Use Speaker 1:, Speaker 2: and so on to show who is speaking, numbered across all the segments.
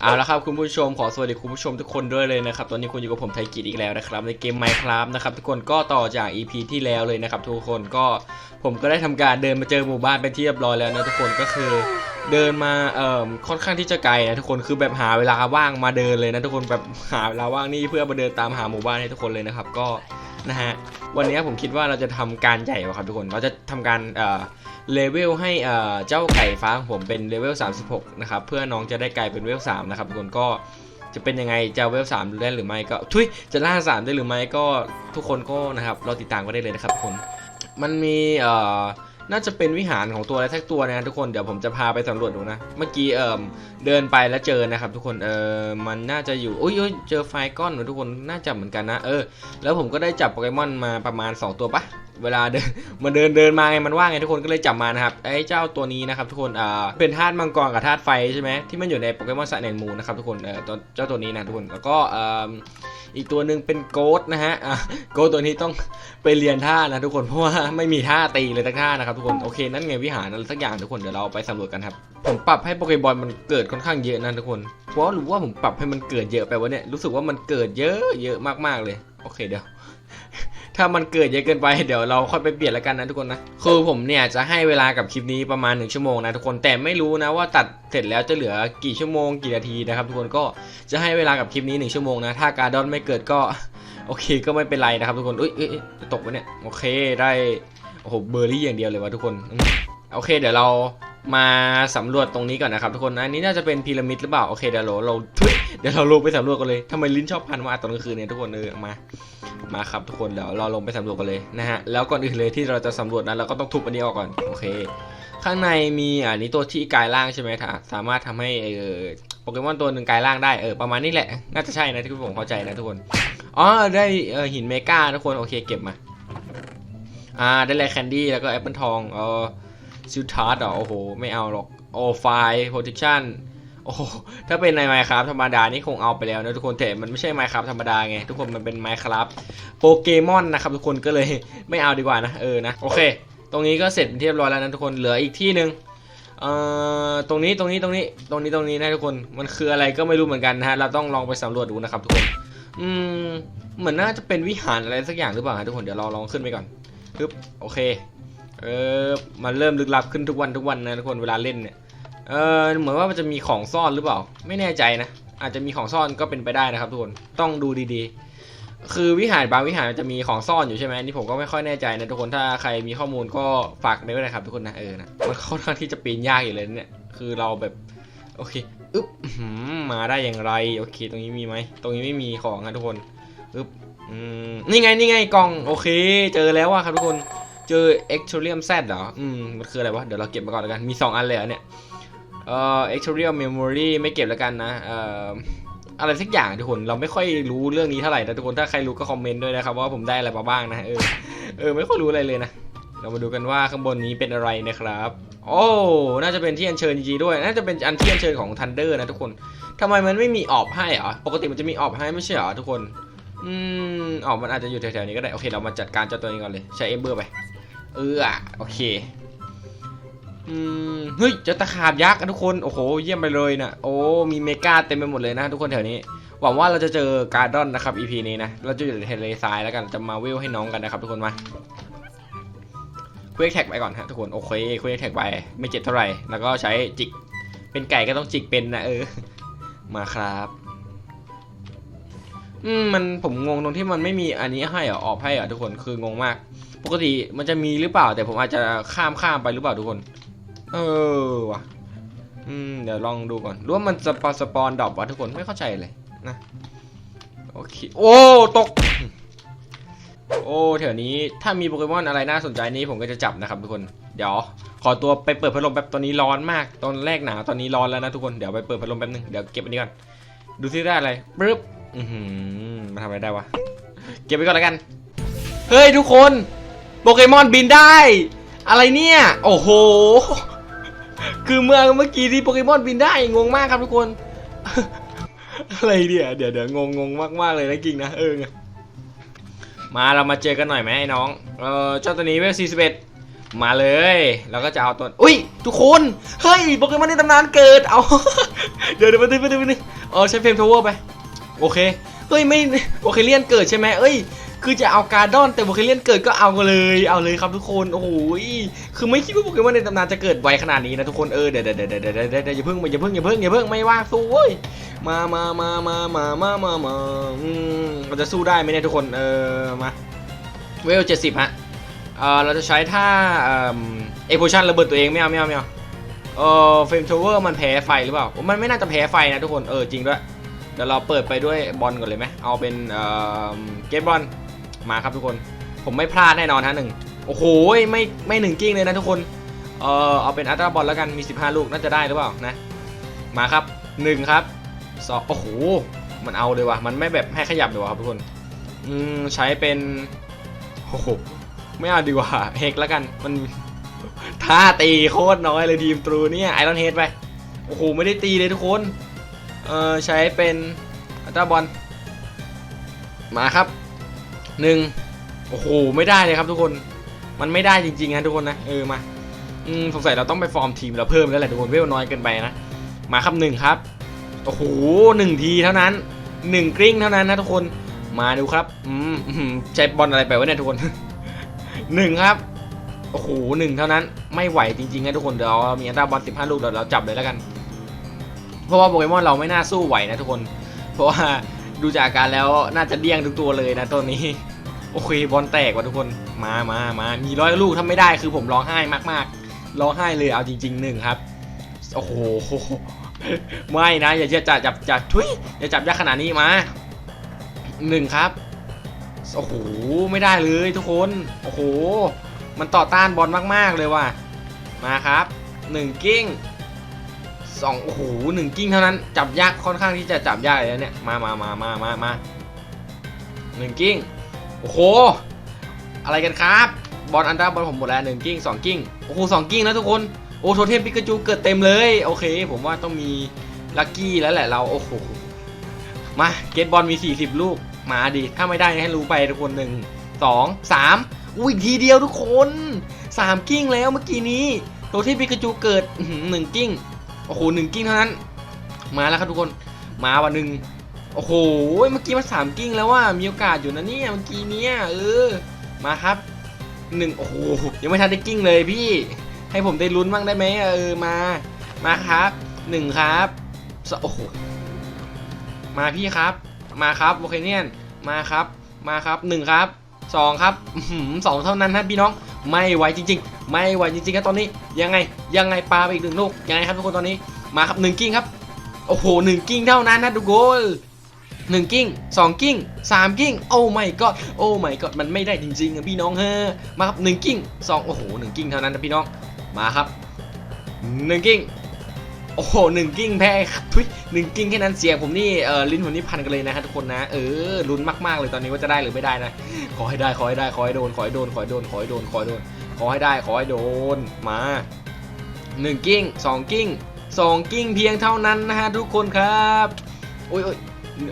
Speaker 1: เอาละครับคุณผู้ชมขอสวัสดีคุณผู้ชมทุกคนด้วยเลยนะครับ ตอนนี้คุณอยู่กับผมไทกิจอีกแล้วนะครับ ในเกม Minecraft นะครับทุกคนก็ต่อจาก EP ที่แล้วเลยนะครับ ทุกคนก็ผมก็ได้ทำการเดินมาเจอหมู่บ้านเป็นที่เรียบร้อยแล้วนะทุกคนก็คือเดินมาเอ่อค่อนข้างที่จะไกลนะทุกคนคือแบบหาเวลาว่างมาเดินเลยนะทุกคนแบบหาเวลาว่างนี่เพื่อมาเดินตามหาหมู่บ้านให้ทุกคนเลยนะครับ ก็ นะฮะวันนี้ผมคิดว่าเราจะทำการใหญ่กว่าครับทุกคน เราจะทำการเอ่อเลเวลให้เอ่อเจ้าไก่ฟ้าของผมเป็นเลเวล36 นะครับ เพื่อน้องจะได้กลายเป็นเลเวล3นะครับทุกคนก็จะเป็นยังไงจะเลเวล3ได้หรือไม่ก็ทุยจะล่า3ได้หรือไม่ก็ทุกคนก็นะครับเราติดตามก็ได้เลยนะครับทุกคน มันมีเอ่อ น่าจะเป็นวิหารของตัวอะไรสักตัวนะทุกคนเดี๋ยวผมจะพาไปสำรวจดูนะ เมื่อกี้เอ่อเดินไปแล้วเจอนะครับ ทุกคนเออมันน่าจะอยู่อุ้ยอุ๊ยเจอไฟก้อนหรอทุกคนน่าจะเหมือนกันนะเออ แล้วผมก็ได้จับโปเกมอนมาประมาณ 2 ตัวปะเวลาเดินมันเดินเดินมาไงมันว่างไงทุกคนก็เลยจับมานะครับไอ้เจ้าตัวนี้นะครับทุกคนอ่าเป็นธาตุมังกรกับธาตุไฟใช่ไหมที่มันอยู่ในโปเกมอนสแนนมูนะครับทุกคนเออตัวเจ้าตัวนี้นะทุกคนแล้วก็เอ่อ อีกตัวหนึ่งเป็นโกดนะฮะอะโกดตัวนี้ต้องไปเรียนท่านะทุกคนเพราะว่าไม่มีท่าตีเลยสักท่านะครับทุกคนโอเคนั่นไงวิหารอะไรสักอย่างทุกคนเดี๋ยวเราไปสำรวจกันครับผมปรับให้โปเกบอลมันเกิดค่อนข้างเยอะนะทุกคนเพราะรู้ว่าผมปรับให้มันเกิดเยอะไปวะเนี่ยรู้สึกว่ามันเกิดเยอะเยอะมากๆเลยโอเคเดี๋ยว ถ้ามันเกิดเยอะเกินไปเดี๋ยวเราค่อยไปเปลี่ยนแล้วกันนะทุกคนนะคือผมเนี่ยจะให้เวลากับคลิปนี้ประมาณ 1 ชั่วโมงนะทุกคนแต่ไม่รู้นะว่าตัดเสร็จแล้วจะเหลือกี่ชั่วโมงกี่นาทีนะครับทุกคนก็จะให้เวลากับคลิปนี้ 1 ชั่วโมงนะถ้าการดอนไม่เกิดก็โอเคก็ไม่เป็นไรนะครับทุกคนอุ้ยจะตกไปเนี่ยโอเคได้โอ้โหเบอร์รี่อย่างเดียวเลยวะทุกคน โอเคเดี๋ยวเรามาสำรวจตรงนี้ก่อนนะครับทุกคนอันนี้น่าจะเป็นพีระมิดหรือเปล่าโอเคเดี๋ยวเราเราเดี๋ยวเราลงไปสำรวจกันเลยทำไมลิ้นชอบพันมาตอนกลางคืนเนี่ยทุกคนเออมามาครับทุกคนเดี๋ยวเราลงไปสำรวจกันเลยนะฮะแล้วก่อนอื่นเลยที่เราจะสำรวจนั้นเราก็ต้องทุบอันนี้ออกก่อนโอเค ข้างในมีอันนี้ตัวที่กายร่างใช่ไหมถ้าสามารถทำให้เออโปเกมอนตัวหนึ่งกายร่างได้เออประมาณนี้แหละน่าจะใช่นะที่ผมเข้าใจนะทุกคนอ๋อได้เออหินเมกาทุกคนโอเคเก็บมาอ่าได้แลแคนดี้แล้วก็แอปเปิลทองเออ ซิลทาร์ดอ๋อโอ้โห ไม่เอาหรอกโอ้ไฟโปรเทคชั่นโอ้ถ้าเป็นในไมค์ครับธรรมดานี่คงเอาไปแล้วนะทุกคนแต่มันไม่ใช่ไมค์ครับธรรมดาไง ทุกคนมันเป็นไมค์ครับโปเกมอนนะครับทุกคนก็เลยไม่เอาดีกว่านะเออนะโอเค ตรงนี้ก็เสร็จเป็นที่เรียบร้อยแล้วนะทุกคนเหลืออีกที่หนึ่งเอ่อตรงนี้ตรงนี้ตรงนี้ตรงนี้ตรงนี้นะทุกคนมันคืออะไรก็ไม่รู้เหมือนกันนะฮะเราต้องลองไปสำรวจดูนะครับทุกคนอืมเหมือนน่าจะเป็นวิหารอะไรสักอย่างหรือเปล่าฮะทุกคนเดี๋ยวเราลองขึ้นไปก่อนปึ๊บโอเค เออ มันเริ่มลึกลับขึ้นทุกวันทุกวันนะทุกคนเวลาเล่นเนี่ย เออเหมือนว่ามันจะมีของซ่อนหรือเปล่า ไม่แน่ใจนะ อาจจะมีของซ่อนก็เป็นไปได้นะครับทุกคน ต้องดูดีๆ คือวิหารบางวิหารจะมีของซ่อนอยู่ใช่ไหมนี่ผมก็ไม่ค่อยแน่ใจนะทุกคน ถ้าใครมีข้อมูลก็ฝากได้ด้วยนะครับทุกคนนะ เออนะ มันค่อนข้างที่จะปีนยากอยู่เลยเนี่ย คือเราแบบ โอเค อึ๊บมาได้อย่างไร โอเค ตรงนี้มีไหม ตรงนี้ไม่มีของนะทุกคน อึ๊บนี่ไง นี่ไง กล่อง โอเค เจอแล้วว่าครับทุกคน เจอ e c t o r i u m Z เหรอ อืม มันคืออะไรวะ เดี๋ยวเราเก็บมาก่อนแล้วกัน มีสองอันเลยเหรอเนี่ย เอ่อ e c t o r i u m Memory ไม่เก็บแล้วกันนะ เอ่อ อะไรสักอย่างทุกคน เราไม่ค่อยรู้เรื่องนี้เท่าไหร่นะทุกคน ถ้าใครรู้ก็คอมเมนต์ด้วยนะครับว่าผมได้อะไรมาบ้างนะ เออ เออ ไม่ค่อยรู้อะไรเลยนะ เรามาดูกันว่าข้างบนนี้เป็นอะไรนะครับ โอ้ น่าจะเป็นที่อัญเชิญจริงๆด้วย น่าจะเป็นอันที่อัญเชิญของทันเดอร์นะทุกคนทำไมมันไม่มีออบให้เหรอ ปกติมันจะมีออบให้ไม่ใช่เหรอทุกคน อืมออบมันอาจจะอยู่แถวๆนี้ก็ได้ โอเค เรามาจัดการเจ้าตัวนี้ก่อนเลย ใช้เอเบอร์ไป เออโอเคอืมเฮ้ยเจอตะขาบยักษ์ทุกคนโอ้โหเยี่ยมไปเลยนะโอ้มีเมกาเต็มไปหมดเลยนะ ทุกคนแถวนี้ หวังว่าเราจะเจอการ์ดอนนะครับ EP นี้นะเราจะอยู่ในทะเลทรายแล้วกันจะมาวิวให้น้องกันนะครับ ทุกคนมาคุยแท็กไปก่อนฮะทุกคนโอเคคุยแท็กไปไม่เจ็บเท่าไหร่แล้วก็ใช้จิกเป็นไก่ก็ต้องจิกเป็นนะเออมาครับ อืมมันผมงงตรงที่มันไม่มีอันนี้ให้เหรอออกให้เหรอทุกคนคืองงมาก ปกติมันจะมีหรือเปล่า แต่ผมอาจจะข้ามข้ามไปหรือเปล่าทุกคน เออว่ะอืมเดี๋ยวลองดูก่อนรือว่ามันสปสปอนดรอปวะทุกคนไม่เข้าใจเลยนะโอเคโอ้ตก โอ้แถวนี้ถ้ามีโปเกมอนอะไรน่าสนใจนี้ผมก็จะจับนะครับทุกคนเดี๋ยวขอตัวไปเปิดพัดลมแป๊บตอนนี้ร้อนมาก ตอนแรกหนาวตอนนี้ร้อนแล้วนะทุกคนเดี๋ยวไปเปิดพัดลมแป๊บนึงเดี๋ยวเก็บอันนี้ก่อนดูซิได้อะไรปึ๊บ อือหือมาทำอะไรได้วะ เก็บไปก่อนแล้วกัน เฮ้ยทุกคน โปเกมอนบินได้ อะไรเนี่ย โอ้โห คือเมื่อเมื่อกี้ที่โปเกมอนบินได้ งงมากครับทุกคน อะไรเดี๋ยวเดี๋ยวเดี๋ยวงงงงมากมากๆเลยนะจริงนะเออมาเรามาเจอกันหน่อยไหมไอ้น้อง เออเจ้าตัวนี้เวล41 มาเลยเราก็จะเอาตัว อุ้ย ทุกคน เฮ้ย โปเกมอนในตำนานเกิด เอา เดี๋ยวเดี๋ยวไปดูไปดูไปดูเออใช้เฟรมทาวเวอร์ไป โอเคเฮ้ยไม่โอเคเลียนเกิดใช่ไหมเอ้ย คือจะเอาการ์ดอนแต่โปเกเลียนเกิดก็เอาเลยเอาเลยครับทุกคนโอ้โหคือไม่คิดว่าโปเกมอนในตำนานจะเกิดไวขนาดนี้นะทุกคนเออเดี๋ยวเดี๋ยวเดี๋ยวเดี๋ยวเดี๋ยวเดี๋ยวอย่าเพิ่งอย่าเพิ่งอย่าเพิ่งอย่าเพิ่งไม่ว่างสู้เว้ยมามามามามามามามาอืมเราจะสู้ได้ไหมเนี่ยทุกคนเออมาเวลเจ็ดสิบฮะเออเราจะใช้ท่าเอ็กโพชันระเบิดตัวเองไม่เอาไม่เอาไม่เอาเออเฟรมทาวเวอร์มันแพ้ไฟหรือเปล่า มันไม่น่าจะแพ้ไฟนะทุกคน เออจริงด้วย ดี๋ยวเราเปิดไปด้วยบอลก่อนเลยไหมเอาเป็นเอ่อเกตบอลมาครับทุกคน ผมไม่พลาดแน่นอนฮะหนึ่งโอ้โหไม่ไม่หนึ่งกิ้งเลยนะทุกคนเออเอาเป็นอัลตราบอลแล้วกันมี 15 ลูกน่าจะได้หรือเปล่านะ มาครับหนึ่งครับสองโอ้โหมันเอาเลยว่ะมันไม่แบบให้ขยับเลยว่ะครับทุกคนอืมใช้เป็นโอ้โหไม่เอาดีกว่าเฮกแล้วกันมันท่าตีโคตรน้อยเลยทีมตรูเนี่ยไอรอนเฮดไปโอ้โหไม่ได้ตีเลยทุกคน เออใช้เป็นอัลตราบอลมาครับหนึ่งโอ้โหไม่ได้เลยครับทุกคนมันไม่ได้จริงๆนะทุกคนนะเออมาอืมสงสัยเราต้องไปฟอร์มทีมเราเพิ่มแล้วแหละทุกคนเวลน้อยเกินไปนะมาครับหนึ่งครับโอ้โหหนึ่งทีเท่านั้นหนึ่งกริ้งเท่านั้นนะทุกคนมาดูครับอืมใช้บอลอะไรไปวะเนี่ยทุกคนหนึ่งครับโอ้โหหนึ่งเท่านั้นไม่ไหวจริงๆนะทุกคนเดี๋ยวเรามีอันตราบอลสิบห้าลูกเดี๋ยวเราจับเลยแล้วกัน เพราะว่าโปเกมอนเราไม่น่าสู้ไหวนะทุกคน เพราะว่าดูจากอาการแล้วน่าจะเดี้ยงทุกตัวเลยนะตัวนี้ โอเคบอลแตกว่ะทุกคน มามามามีร้อยลูกถ้าไม่ได้คือผมร้องไห้มากๆ ร้องไห้เลยเอาจริงๆหนึ่งครับ โอ้โห ไม่นะ อย่าจะจับจับจับทุยอย่าจับยากขนาดนี้มาหนึ่งครับ โอ้โห ไม่ได้เลยทุกคน โอ้โห มันต่อต้านบอลมากๆเลยว่ะ มาครับหนึ่งกิ้ง สองโอ้โหหนึ่งกิ้งเท่านั้น จับยากค่อนข้างที่จะจับยากเลยนะเนี่ย มามามามามามาหนึ่งกิ้ง โอ้โห อะไรกันครับ บอลอันดาบอลผมหมดแล้วหนึ่งกิ้งสองกิ้ง โอ้โหสองกิ้งแล้วทุกคน โอ้โทเทมปิกาจูเกิดเต็มเลย โอเค ผมว่าต้องมีลัคกี้แล้วแหละเรา โอ้โห มาเกตบอลมี 40 ลูก มาดิ ถ้าไม่ได้ให้รู้ไปทุกคนหนึ่งสองสามอุ้ยทีเดียวทุกคนสามกิ้งแล้วเมื่อกี้นี้โทเทมปิกาจูเกิดหนึ่งกิ้ง โอ้โหหนึ่งกิ้งเท่านั้น มาแล้วครับทุกคน มาวันหนึ่งโอ้โห เมื่อกี้มาสามกิ้งแล้วว่ามีโอกาสอยู่นะเนี่ย เมื่อกี้เนี่ยเออ มาครับหนึ่งโอ้โห ยังไม่ทันได้กิ้งเลยพี่ ให้ผมได้ลุ้นบ้างได้ไหมเออ มา มาครับหนึ่งครับสโอ้โห มาพี่ครับ มาครับโอเคเนียน มาครับ มาครับหนึ่งครับสองครับสองเท่านั้นนะพี่น้อง ไม่ไหวจริง ๆ ไม่ไหวจริงๆครับตอนนี้ยังไงยังไงปาไปอีกหนึ่งลูกยังไงครับทุกคนตอนนี้มาครับหนึ่งกิ้งครับโอ้โหหนึ่งกิ้งเท่านั้นนะทุกคนหนึ่งกิ้งสองกิ้งสามกิ้งโอ้ไม่ก็โอ้ไม่ก็มันไม่ได้จริงๆอะพี่น้องเฮ้อมาครับหนึ่งกิ้งสองโอ้โหหนึ่งกิ้งเท่านั้นนะพี่น้องมาครับหนึ่งกิ้ง โอ้โหหนึ่งกิ้งแพ้ครับทุยหนึ่งกิ้งแค่นั้นเสียงผมนี่เออลิ้นผมนี่พันกันเลยนะครับทุกคนนะเออลุ้นมากๆเลยตอนนี้ว่าจะได้หรือไม่ได้นะขอให้ได้ขอให้ได้ขอให้โดนขอให้โดนขอให้โดนขอให้โดนขอให้โดนขอให้ได้ขอให้โดนมาหนึ่งกิ้งสองกิ้งสองกิ้งเพียงเท่านั้นนะฮะทุกคนครับโอ้ยโอ้ย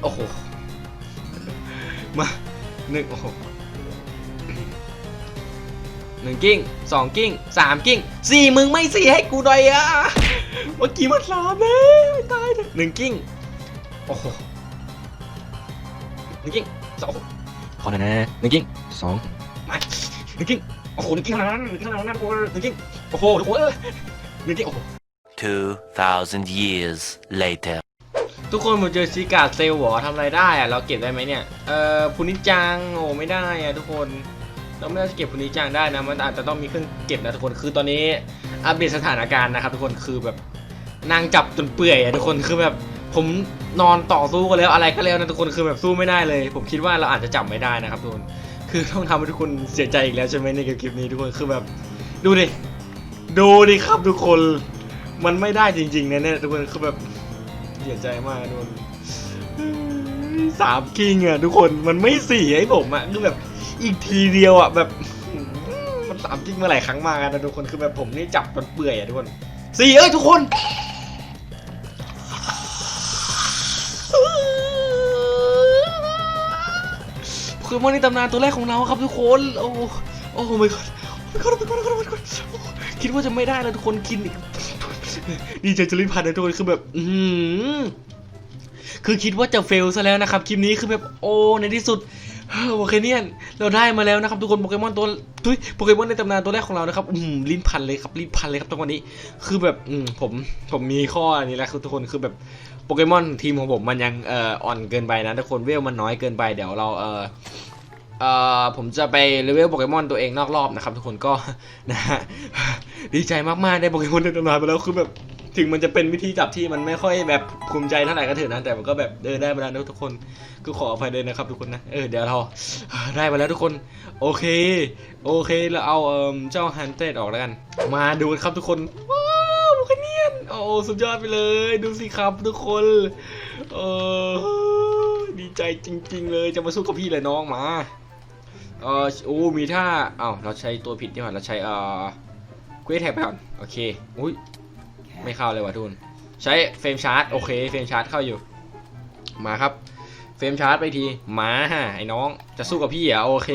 Speaker 1: โอ้โหมาหนึ่งโอ้โห หนึ่งกิ้งสองกิ้งสามกิ้งสี่มึงไม่สี่ให้กูหน่อยอะเมื่อกี้มันสามเลยไม่ตายเลยหนึ่งกิ้งโอ้โหหนึ่งกิ้งสองขอหน่อยนะหนึ่งกิ้งสองมาหนึ่งกิ้งโอ้โหหนึ่งกิ้งเท่านั้นหนึ่งกิ้งเท่านั้นโอ้โหหนึ่งกิ้งโอ้โหโอ้โหหนึ่งกิ้งโอ้โห
Speaker 2: 2,000 years later.
Speaker 1: ทุกคนผมเจอซีการ์ดเซลล์เหรอทำอะไรได้อะเราเก็บได้ไหมเนี่ย เอ่อพุนิจัง โอ้ไม่ได้อะทุกคน เราไม่น่าจะเก็บพุนิจังได้นะ มันอาจจะต้องมีเครื่องเก็บนะทุกคน คือตอนนี้อัปเดตสถานการณ์นะครับทุกคน คือแบบนั่งจับจนเปื่อยอะทุกคน คือแบบผมนอนต่อสู้กันแล้วอะไรก็แล้วนะทุกคน คือแบบสู้ไม่ได้เลย ผมคิดว่าเราอาจจะจับไม่ได้นะครับทุกคน คือต้องทำให้ทุกคนเสียใจอีกแล้วใช่ไหมในคลิปนี้ทุกคน คือแบบดูดิ ดูดิครับทุกคน มันไม่ได้จริงๆนะเนี่ยทุกคน คือแบบเสียใจมากทุกคนสามคิงอะทุกคน มันไม่สี่ให้ผมอะคือแบบ อีกทีเดียวอะแบบมันสามคิงมาหลายครั้งมากนะทุกคนคือแบบผมนี่จับจนเปื่อยอะทุกคนสี่เอ้ยทุกคนคือมันในตำนานตัวแรกของเราครับทุกคนโอ้โอ้ my god โไปก่อนไปก่อนไปก่อนไปก่อนโอ้คิดว่าจะไม่ได้แล้วทุกคนกินอีกดีใจจะรีบผ่านเลยทุกคนคือแบบอืคือคิดว่าจะเฟลซะแล้วนะครับคลิปนี้คือแบบโอ้ในที่สุด โอเคเนี่ยเราได้มาแล้วนะครับทุกคนโปเกมอนตัวทุยโปเกมอนในตำนานตัวแรกของเรานะครับอืมลิ้นพันเลยครับลิ้นพันเลยครับตรงนี้ คือแบบอืมผมผมมีข้ออนนี้แหละคือทุกคนคือแบบโปเกมอนทีมของผมมันยังเอ่ออ่อนเกินไปนะทุกคนเวลมันน้อยเกินไปเดี๋ยวเราเอ่อเอ่อผมจะไปเลเวลโปเกมอนตัวเองนอกรอบนะครับทุกคนก็นะฮะดีใจมากๆได้โปเกมอนในตำนานไปแล้วคือแบบ ถึงมันจะเป็นวิธีจับที่มันไม่ค่อยแบบภูมิใจเท่าไหร่ก็เถอะนะ แต่มันก็แบบเดินได้มาแล้วทุกคนก็ขออภัยด้วยนะครับทุกคนนะ เออเดี๋ยวเราได้มาแล้วทุกคน โอเค โอเคเราเอาเอ่มเจ้าฮันเต็ดออกแล้วกัน มาดูกันครับทุกคนว้าวโมคเนียนโอ้สุดยอดไปเลย ดูสิครับทุกคนเออดีใจจริง ๆ เลยจะมาสู้กับพี่เลยน้องมาเออโอ้มีท่าเอ้าเราใช้ตัวผิดนี่หว่าเราใช้เอ่อเควสแท็กไปก่อนโอเคอุ้ย ไม่เข้าเลยว่ะทุน ใช้เฟรมชาร์จโอเคเฟรมชาร์จเข้าอยู่ มาครับ เฟรมชาร์จไปทีมาไอ้น้องจะสู้กับพี่อะโอเค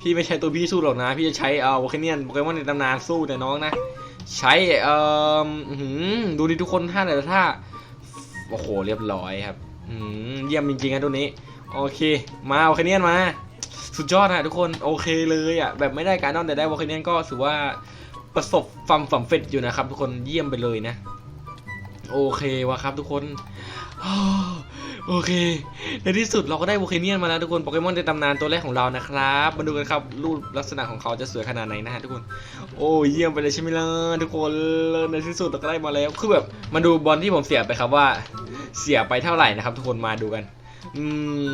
Speaker 1: พี่ไม่ใช้ตัวพี่สู้หรอกนะ พี่จะใช้เอ่อโวคเนียนโปเกมอนในตำนานสู้แต่น้องนะ ใช้เอ่อดูดิทุกคนท่าแต่ท่าโอ้โหเรียบร้อยครับอืมเยี่ยมจริงๆนะตัวนี้ โอเค มาโวคเนียนมา สุดยอดนะทุกคนโอเคเลยอะแบบไม่ได้การนอนแต่ได้โวคเนียนก็ถือว่า ประสบความสำเร็จอยู่นะครับ ทุกคนเยี่ยมไปเลยนะ โอเควะครับ ทุกคนโอเค ในที่สุดเราก็ได้โวเคเนียนมาแล้วทุกคน โปเกมอนในตำนานตัวแรกของเรานะครับ มาดูกันครับรูปลักษณะของเขาจะสวยขนาดไหนนะฮะทุกคน โอ้เยี่ยมไปเลยใช่ไหมล่ะทุกคน ในที่สุดเราก็ได้มาแล้ว คือแบบมาดูบอลที่ผมเสียไปครับว่า เสียไปเท่าไหร่นะครับ ทุกคนมาดูกัน อืม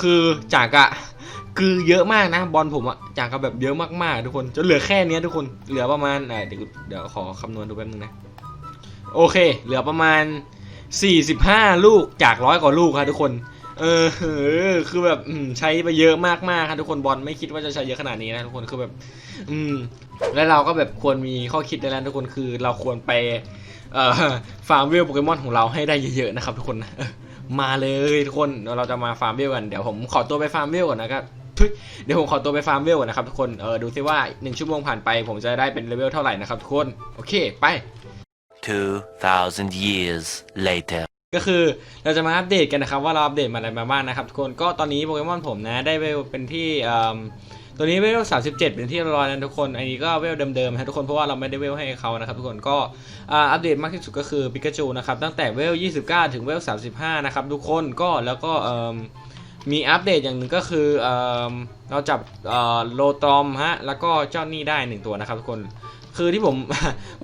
Speaker 1: คือจากอะ คือเยอะมากนะ บอลผมอะจากกับแบบเยอะมากๆ ทุกคนจนเหลือแค่เนี้ยทุกคนเหลือประมาณเดี๋ยวเดี๋ยวขอคำนวณดูแป๊บนึงนะโอเค เหลือประมาณ 45 ลูกจากร้อยกว่าลูกครับทุกคน เออคือแบบใช้ไปเยอะมากๆครับทุกคนบอลไม่คิดว่าจะใช้เยอะขนาดนี้นะทุกคนคือแบบ อืม และเราก็แบบควรมีข้อคิดในแล้วทุกคนคือเราควรไปเอ่อฟาร์มเวลโปเกมอนของเราให้ได้เยอะๆนะครับทุกคนมาเลยทุกคนเราจะมาฟาร์มเวลกันเดี๋ยวผมขอตัวไปฟาร์มเวลก่อนนะครับ เดี๋ยวผมขอตัวไปฟาร์มเวลก่อนนะครับทุกคน เออดูซิว่าหนึ่งชั่วโมงผ่านไป ผมจะได้เป็นเลเวลเท่าไหร่นะครับทุกคน โอเคไป
Speaker 2: 2,000 years later.
Speaker 1: ก็คือเราจะมาอัปเดตกันนะครับ ว่าเราอัปเดตมาอะไรมาบ้างนะครับทุกคนก็ตอนนี้โปเกมอนผมนะได้เวลเป็นที่เอิ่มตัวนี้เวล37เป็นที่เรียบร้อยแล้วทุกคน อันนี้ก็เวลเดิมๆนะทุกคนเพราะว่าเราไม่ได้เวลให้เขานะครับทุกคนก็อ่าอัปเดตมากที่สุดก็คือปิกาจูนะครับตั้งแต่เวล29ถึงเวล35นะครับทุกคนก็แล้วก็เอิ่ มีอัปเดตอย่างหนึ่งก็คือเอเราจับเออโลตอมฮะแล้วก็เจ้านี่ได้หนึ่งตัวนะครับทุกคนคือที่ผม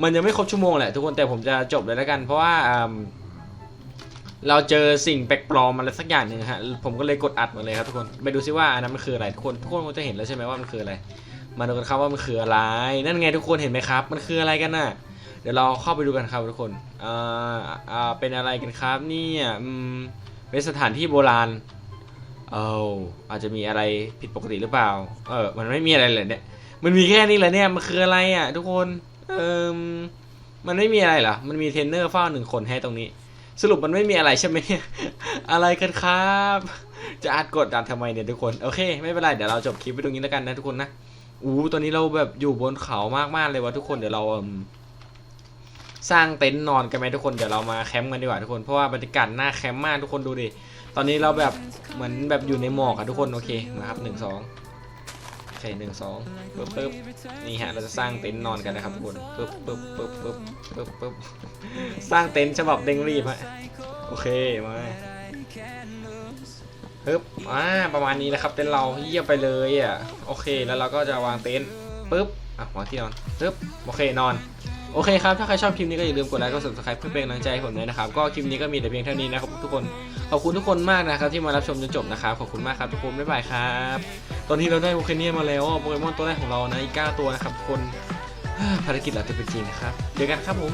Speaker 1: มันยังไม่ครบชั่วโมงแหละทุกคนแต่ผมจะจบเลยแล้วกัน เพราะว่าเราเจอสิ่งแปลกปลอมอะไรสักอย่างหนึ่งฮะผมก็เลยกดอัดมาเลยครับทุกคนไปดูซิว่าอันนั้นมันคืออะไรทุกคนทุกคนคงจะเห็นแล้วใช่ไหมว่ามันคืออะไร มาดูกันครับว่ามันคืออะไร นั่นไงทุกคนเห็นไหมครับ มันคืออะไรกันน่ะเดี๋ยวเราเข้าไปดูกันครับทุกคนอ่าอ่าเป็นอะไรกันครับเนี่ยเป็นสถานที่โบราณ เอออาจจะมีอะไรผิดปกติหรือเปล่า เออ มันไม่มีอะไรเลยเนี่ย มันมีแค่นี้แหละเนี่ย มันคืออะไรอะ ทุกคน เออมันไม่มีอะไรเหรอ มันมีเทรนเนอร์เฝ้าหนึ่งคนให้ตรงนี้ สรุปมันไม่มีอะไรใช่ไหมเนี่ย อะไรกันครับ จะอัดกดดันทำไมเนี่ยทุกคน โอเค ไม่เป็นไร เดี๋ยวเราจบคลิปไปตรงนี้แล้วกันนะทุกคนนะ อู้ตอนนี้เราแบบอยู่บนเขามากๆเลยวะทุกคน เดี๋ยวเราสร้างเต็นท์นอนกันไหมทุกคน เดี๋ยวเรามาแคมป์กันดีกว่าทุกคน เพราะว่าบรรยากาศน่าแคมป์มากทุกคนดูดิ ตอนนี้เราแบบเหมือนแบบอยู่ในหมอกอะทุกคนโอเคมาครับหนึ่งสองโอเคหนึ่งสองปึ๊บปึ๊บนี่ฮะเราจะสร้างเต็นท์นอนกันนะครับทุกคนปึ๊บปึ๊บปึ๊บปึ๊บปึ๊บปึ๊บสร้างเต็นท์ฉบับเด้งรีบฮะโอเคมาปึ๊บอ่าประมาณนี้นะครับเต็นท์เราเยี่ยมไปเลยอะโอเคแล้วเราก็จะวางเต็นท์ปึ๊บอะวางที่นอนปึ๊บโอเคนอน โอเคครับ ถ้าใครชอบคลิปนี้ก็อย่าลืมกดไลค์กด subscribe เพื่อเป็นกำลังใจให้ผมด้วยนะครับ ก็คลิปนี้ก็มีแต่เพียงเท่านี้นะครับทุกคน ขอบคุณทุกคนมากนะครับที่มารับชมจนจบนะครับ ขอบคุณมากครับทุกคน บ๊ายบายครับ ตอนนี้เราได้โปเกเนียมาแล้วโปเกมอนตัวแรกของเรานะอีก9ตัวนะครับทุกคนภารกิจเราจะเป็นจริงนะครับ เจอกันครับผม